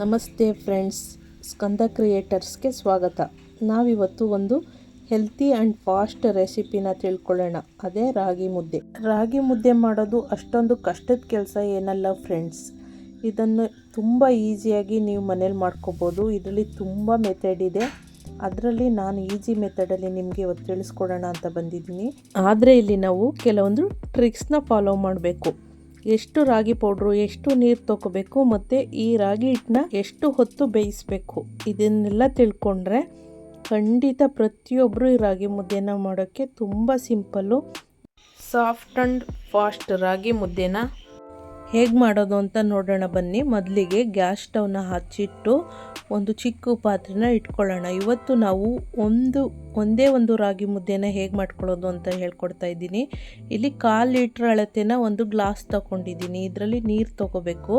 ನಮಸ್ತೆ ಫ್ರೆಂಡ್ಸ್, ಸ್ಕಂದ ಕ್ರಿಯೇಟರ್ಸ್ಗೆ ಸ್ವಾಗತ. ನಾವಿವತ್ತು ಒಂದು ಹೆಲ್ತಿ ಆ್ಯಂಡ್ ಫಾಸ್ಟ್ ರೆಸಿಪಿನ ತಿಳ್ಕೊಳ್ಳೋಣ. ಅದೇ ರಾಗಿ ಮುದ್ದೆ. ರಾಗಿ ಮುದ್ದೆ ಮಾಡೋದು ಅಷ್ಟೊಂದು ಕಷ್ಟದ ಕೆಲಸ ಏನಲ್ಲ ಫ್ರೆಂಡ್ಸ್. ಇದನ್ನು ತುಂಬ ಈಸಿಯಾಗಿ ನೀವು ಮನೇಲಿ ಮಾಡ್ಕೋಬೋದು. ಇದರಲ್ಲಿ ತುಂಬ ಮೆಥಡ್ ಇದೆ. ಅದರಲ್ಲಿ ನಾನು ಈಸಿ ಮೆಥಡಲ್ಲಿ ನಿಮಗೆ ಇವತ್ತು ತಿಳಿಸ್ಕೊಡೋಣ ಅಂತ ಬಂದಿದ್ದೀನಿ. ಆದರೆ ಇಲ್ಲಿ ನಾವು ಕೆಲವೊಂದು ಟ್ರಿಕ್ಸ್ನ ಫಾಲೋ ಮಾಡಬೇಕು. ಎಷ್ಟು ರಾಗಿ ಪೌಡ್ರು, ಎಷ್ಟು ನೀರು ತಗೋಬೇಕು ಮತ್ತು ಈ ರಾಗಿ ಹಿಟ್ಟನ್ನ ಎಷ್ಟು ಹೊತ್ತು ಬೇಯಿಸಬೇಕು ಇದನ್ನೆಲ್ಲ ತಿಳ್ಕೊಂಡ್ರೆ ಖಂಡಿತ ಪ್ರತಿಯೊಬ್ಬರು ಈ ರಾಗಿ ಮುದ್ದೆನ ಮಾಡೋಕ್ಕೆ ತುಂಬ ಸಿಂಪಲ್ಲು. ಸಾಫ್ಟ್ ಆ್ಯಂಡ್ ಫಾಸ್ಟ್ ರಾಗಿ ಮುದ್ದೆನ ಹೇಗೆ ಮಾಡೋದು ಅಂತ ನೋಡೋಣ ಬನ್ನಿ. ಮೊದಲಿಗೆ ಗ್ಯಾಸ್ ಸ್ಟವ್ನ ಹಚ್ಚಿಟ್ಟು ಒಂದು ಚಿಕ್ಕ ಪಾತ್ರೆನ ಇಟ್ಕೊಳ್ಳೋಣ. ಇವತ್ತು ನಾವು ಒಂದು, ಒಂದೇ ಒಂದು ರಾಗಿ ಮುದ್ದೆನ ಹೇಗೆ ಮಾಡ್ಕೊಳ್ಳೋದು ಅಂತ ಹೇಳ್ಕೊಡ್ತಾ ಇದ್ದೀನಿ. ಇಲ್ಲಿ ಕಾಲು ಲೀಟ್ರ್ ಅಳತೆನ ಒಂದು ಗ್ಲಾಸ್ ತಗೊಂಡಿದ್ದೀನಿ. ಇದರಲ್ಲಿ ನೀರು ತಗೋಬೇಕು.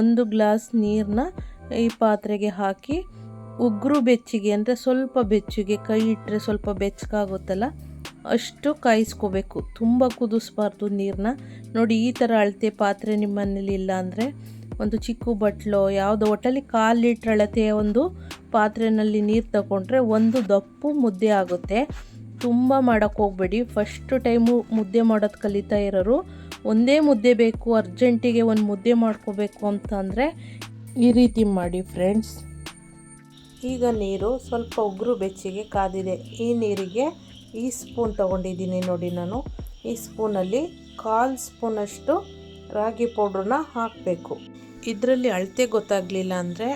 ಒಂದು ಗ್ಲಾಸ್ ನೀರನ್ನ ಈ ಪಾತ್ರೆಗೆ ಹಾಕಿ ಉಗುರು ಬೆಚ್ಚಿಗೆ, ಅಂದರೆ ಸ್ವಲ್ಪ ಬೆಚ್ಚಗೆ, ಕೈ ಇಟ್ಟರೆ ಸ್ವಲ್ಪ ಬೆಚ್ಚಗಾಗುತ್ತಲ್ಲ ಅಷ್ಟು ಕಾಯಿಸ್ಕೋಬೇಕು. ತುಂಬ ಕುದಿಸ್ಬಾರ್ದು ನೀರನ್ನ ನೋಡಿ, ಈ ಥರ ಅಳತೆ ಪಾತ್ರೆ ನಿಮ್ಮ ಇಲ್ಲ ಅಂದರೆ ಒಂದು ಚಿಕ್ಕ ಬಟ್ಲು, ಯಾವುದೋ ಒಟ್ಟಲ್ಲಿ ಕಾಲು ಲೀಟ್ರ್ ಅಳತೆಯ ಒಂದು ಪಾತ್ರೆಯಲ್ಲಿ ನೀರು ತಗೊಂಡ್ರೆ ಒಂದು ದಪ್ಪು ಮುದ್ದೆ ಆಗುತ್ತೆ. ತುಂಬ ಮಾಡೋಕ್ಕೆ ಹೋಗಬೇಡಿ. ಫಸ್ಟ್ ಟೈಮು ಮುದ್ದೆ ಮಾಡೋದು ಕಲಿತಾ ಇರೋರು, ಒಂದೇ ಮುದ್ದೆ ಬೇಕು, ಅರ್ಜೆಂಟಿಗೆ ಒಂದು ಮುದ್ದೆ ಮಾಡ್ಕೋಬೇಕು ಅಂತಂದರೆ ಈ ರೀತಿ ಮಾಡಿ ಫ್ರೆಂಡ್ಸ್ ಈಗ ನೀರು ಸ್ವಲ್ಪ ಉಗುರು ಬೆಚ್ಚಿಗೆ ಕಾದಿದೆ. ಈ ನೀರಿಗೆ ಈ ಸ್ಪೂನ್ ತೊಗೊಂಡಿದ್ದೀನಿ ನೋಡಿ ನಾನು. ಈ ಸ್ಪೂನಲ್ಲಿ ಕಾಲು ಸ್ಪೂನಷ್ಟು ರಾಗಿ ಪೌಡ್ರನ್ನ ಹಾಕಬೇಕು. ಇದರಲ್ಲಿ ಅಳತೆ ಗೊತ್ತಾಗಲಿಲ್ಲ ಅಂದರೆ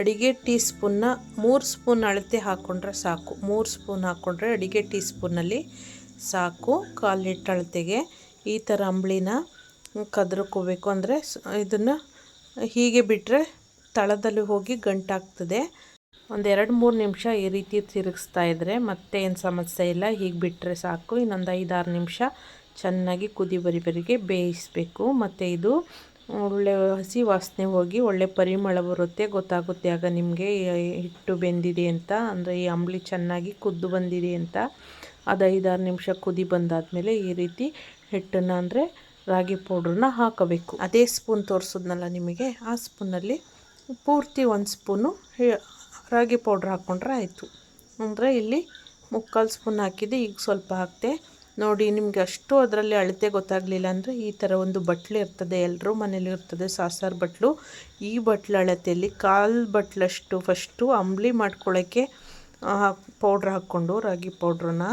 ಅಡಿಗೆ ಟೀ ಸ್ಪೂನ್ನ ಮೂರು ಸ್ಪೂನ್ ಅಳತೆ ಹಾಕ್ಕೊಂಡ್ರೆ ಸಾಕು. ಮೂರು ಸ್ಪೂನ್ ಹಾಕ್ಕೊಂಡ್ರೆ ಅಡಿಗೆ ಟೀ ಸ್ಪೂನಲ್ಲಿ ಸಾಕು. ಕಾಲು ಲೀಟ್ರ್ ಅಳತೆಗೆ ಈ ಥರ ಅಂಬಳಿನ ಕದ್ರಕೋಬೇಕು. ಅಂದರೆ ಇದನ್ನು ಹೀಗೆ ಬಿಟ್ಟರೆ ತಳದಲ್ಲಿ ಹೋಗಿ ಗಂಟಾಗ್ತದೆ. ಒಂದು ಎರಡು ಮೂರು ನಿಮಿಷ ಈ ರೀತಿ ತಿರುಗಿಸ್ತಾ ಇದ್ದರೆ ಮತ್ತೆ ಏನು ಸಮಸ್ಯೆ ಇಲ್ಲ. ಹೀಗೆ ಬಿಟ್ಟರೆ ಸಾಕು. ಇನ್ನೊಂದು ಐದಾರು ನಿಮಿಷ ಚೆನ್ನಾಗಿ ಕುದಿ ಬರಿಬರಿಗೆ ಬೇಯಿಸಬೇಕು. ಮತ್ತು ಇದು ಒಳ್ಳೆ ಹಸಿ ವಾಸನೆ ಹೋಗಿ ಒಳ್ಳೆ ಪರಿಮಳ ಬರುತ್ತೆ. ಗೊತ್ತಾಗುತ್ತೆ ಆಗ ನಿಮಗೆ ಹಿಟ್ಟು ಬೆಂದಿದೆ ಅಂತ. ಅಂದರೆ ಈ ಅಂಬ್ಲಿ ಚೆನ್ನಾಗಿ ಕುದ್ದು ಬಂದಿದೆ ಅಂತ. ಅದು ಐದಾರು ನಿಮಿಷ ಕುದಿ ಬಂದಾದಮೇಲೆ ಈ ರೀತಿ ಹಿಟ್ಟನ್ನು ಅಂದರೆ ರಾಗಿ ಪೌಡ್ರನ್ನ ಹಾಕಬೇಕು. ಅದೇ ಸ್ಪೂನ್ ತೋರಿಸಿದ್ನಲ್ಲ ನಿಮಗೆ? ಆ ಸ್ಪೂನಲ್ಲಿ ಪೂರ್ತಿ ಒಂದು ಸ್ಪೂನು ರಾಗಿ ಪೌಡ್ರ್ ಹಾಕ್ಕೊಂಡ್ರೆ ಆಯಿತು. ಅಂದರೆ ಇಲ್ಲಿ ಮುಕ್ಕಾಲು ಸ್ಪೂನ್ ಹಾಕಿದ್ದೆ ಈಗ ಸ್ವಲ್ಪ ಹಾಕ್ತೆ ನೋಡಿ, ನಿಮಗೆ ಅಷ್ಟು ಅದರಲ್ಲಿ ಅಳತೆ ಗೊತ್ತಾಗಲಿಲ್ಲ ಅಂದರೆ ಈ ಥರ ಒಂದು ಬಟ್ಲು ಇರ್ತದೆ ಎಲ್ಲರೂ ಮನೇಲಿ ಇರ್ತದೆ ಸಾಸಾರು ಬಟ್ಲು. ಈ ಬಟ್ಲು ಅಳತೆಯಲ್ಲಿ ಕಾಲು ಬಟ್ಲಷ್ಟು ಫಸ್ಟು ಅಂಬ್ಲಿ ಮಾಡ್ಕೊಳ್ಳೋಕ್ಕೆ ಪೌಡ್ರ್ ಹಾಕ್ಕೊಂಡು ರಾಗಿ ಪೌಡ್ರನ್ನ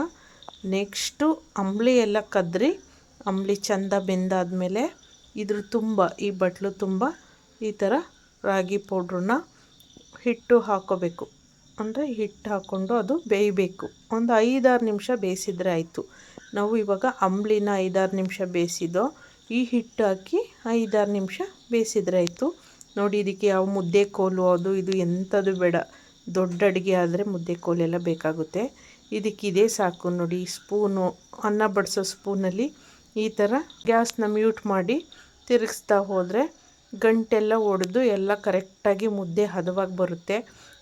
ನೆಕ್ಸ್ಟು ಅಂಬ್ಲಿ ಎಲ್ಲ ಕದ್ರಿ, ಅಂಬ್ಲಿ ಚೆಂದ ಬೆಂದಾದಮೇಲೆ ಇದ್ರ ತುಂಬ, ಈ ಬಟ್ಲು ತುಂಬ ಈ ಥರ ರಾಗಿ ಪೌಡ್ರನ್ನ ಹಿಟ್ಟು ಹಾಕೋಬೇಕು. ಅಂದರೆ ಹಿಟ್ಟು ಹಾಕ್ಕೊಂಡು ಅದು ಬೇಯಬೇಕು. ಒಂದು ಐದಾರು ನಿಮಿಷ ಬೇಯಿಸಿದ್ರೆ ಆಯಿತು. ನಾವು ಇವಾಗ ಅಂಬ್ಲಿನ ಐದಾರು ನಿಮಿಷ ಬೇಯಿಸಿದೋ ಈ ಹಿಟ್ಟು ಹಾಕಿ ಐದಾರು ನಿಮಿಷ ಬೇಯಿಸಿದ್ರೆ ಆಯಿತು. ನೋಡಿ, ಇದಕ್ಕೆ ಯಾವ ಮುದ್ದೆ ಕೋಲು ಅದು ಇದು ಎಂಥದ್ದು ಬೇಡ. ದೊಡ್ಡ ಅಡುಗೆ ಆದರೆ ಮುದ್ದೆ ಕೋಲೆಲ್ಲ ಬೇಕಾಗುತ್ತೆ. ಇದಕ್ಕೆ ಇದೇ ಸಾಕು. ನೋಡಿ, ಸ್ಪೂನು, ಅನ್ನ ಬಡಿಸೋ ಸ್ಪೂನಲ್ಲಿ ಈ ಥರ ಗ್ಯಾಸ್ನ ಮ್ಯೂಟ್ ಮಾಡಿ ತಿರುಗಿಸ್ತಾ ಹೋದರೆ ಗಂಟೆಲ್ಲ ಒಡೆದು ಎಲ್ಲ ಕರೆಕ್ಟಾಗಿ ಮುದ್ದೆ ಹದವಾಗಿ ಬರುತ್ತೆ.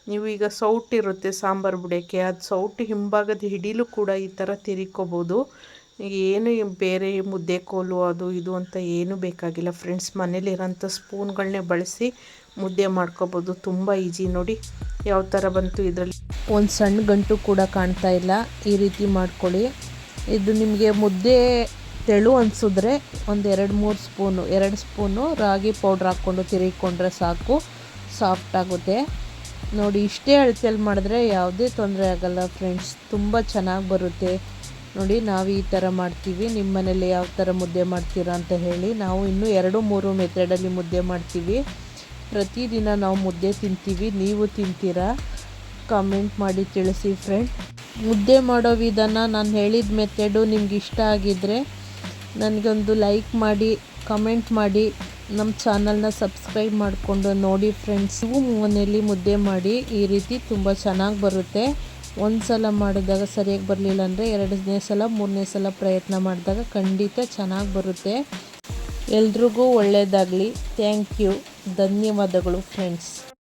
ನೀವು ಈಗ ಸೌಟಿರುತ್ತೆ ಸಾಂಬಾರು ಬಿಡೋಕ್ಕೆ, ಅದು ಸೌಟು ಹಿಂಭಾಗದ ಹಿಡಿಲು ಕೂಡ ಈ ಥರ ತಿರಿಕೋಬೋದು. ಏನು ಬೇರೆ ಮುದ್ದೆ ಕೋಲು ಅದು ಇದು ಅಂತ ಏನೂ ಬೇಕಾಗಿಲ್ಲ ಫ್ರೆಂಡ್ಸ್. ಮನೇಲಿರೋಂಥ ಸ್ಪೂನ್ಗಳನ್ನೇ ಬಳಸಿ ಮುದ್ದೆ ಮಾಡ್ಕೋಬೋದು. ತುಂಬ ಈಜಿ ನೋಡಿ ಯಾವ ಥರ ಬಂತು ಇದರಲ್ಲಿ. ಒಂದು ಸಣ್ಣ ಗಂಟು ಕೂಡ ಕಾಣ್ತಾ ಇಲ್ಲ. ಈ ರೀತಿ ಮಾಡ್ಕೊಳ್ಳಿ. ಇದು ನಿಮಗೆ ಮುದ್ದೆ ತೆಳು ಅನಿಸಿದ್ರೆ ಒಂದು ಎರಡು ಮೂರು ಸ್ಪೂನು, ಎರಡು ಸ್ಪೂನು ರಾಗಿ ಪೌಡ್ರ್ ಹಾಕ್ಕೊಂಡು ತಿರುಗಿಕೊಂಡ್ರೆ ಸಾಕು, ಸಾಫ್ಟ್ ಆಗುತ್ತೆ. ನೋಡಿ, ಇಷ್ಟೇ ಅಳತೆಯಲ್ಲಿ ಮಾಡಿದ್ರೆ ಯಾವುದೇ ತೊಂದರೆ ಆಗಲ್ಲ ಫ್ರೆಂಡ್ಸ್, ತುಂಬ ಚೆನ್ನಾಗಿ ಬರುತ್ತೆ. ನೋಡಿ, ನಾವು ಈ ಥರ ಮಾಡ್ತೀವಿ ನಿಮ್ಮ ಮನೇಲಿ ಯಾವ ಥರ ಮುದ್ದೆ ಮಾಡ್ತೀರಾ ಅಂತ ಹೇಳಿ ನಾವು ಇನ್ನೂ ಎರಡು ಮೂರು ಮೆಥಡಲ್ಲಿ ಮುದ್ದೆ ಮಾಡ್ತೀವಿ. ಪ್ರತಿದಿನ ನಾವು ಮುದ್ದೆ ತಿಂತೀವಿ, ನೀವು ತಿಂತೀರಾ? ಕಮೆಂಟ್ ಮಾಡಿ ತಿಳಿಸಿ ಫ್ರೆಂಡ್ ಮುದ್ದೆ ಮಾಡೋ ವಿಧಾನ ನಾನು ಹೇಳಿದ ಮೆಥಡು ನಿಮ್ಗೆ ಇಷ್ಟ ಆಗಿದ್ದರೆ ನನಗೊಂದು ಲೈಕ್ ಮಾಡಿ ಕಮೆಂಟ್ ಮಾಡಿ ನಮ್ಮ ಚಾನಲ್ನ ಸಬ್ಸ್ಕ್ರೈಬ್ ಮಾಡಿಕೊಂಡು ನೋಡಿ ಫ್ರೆಂಡ್ಸ್ ನೀವು ಮನೆಯಲ್ಲಿ ಮುದ್ದೆ ಮಾಡಿ, ಈ ರೀತಿ ತುಂಬ ಚೆನ್ನಾಗಿ ಬರುತ್ತೆ. ಒಂದು ಸಲ ಮಾಡಿದಾಗ ಸರಿಯಾಗಿ ಬರಲಿಲ್ಲ ಅಂದರೆ ಎರಡನೇ ಸಲ, ಮೂರನೇ ಸಲ ಪ್ರಯತ್ನ ಮಾಡಿದಾಗ ಖಂಡಿತ ಚೆನ್ನಾಗಿ ಬರುತ್ತೆ. ಎಲ್ರಿಗೂ ಒಳ್ಳೆಯದಾಗಲಿ ಥ್ಯಾಂಕ್ ಯು ಧನ್ಯವಾದಗಳು ಫ್ರೆಂಡ್ಸ್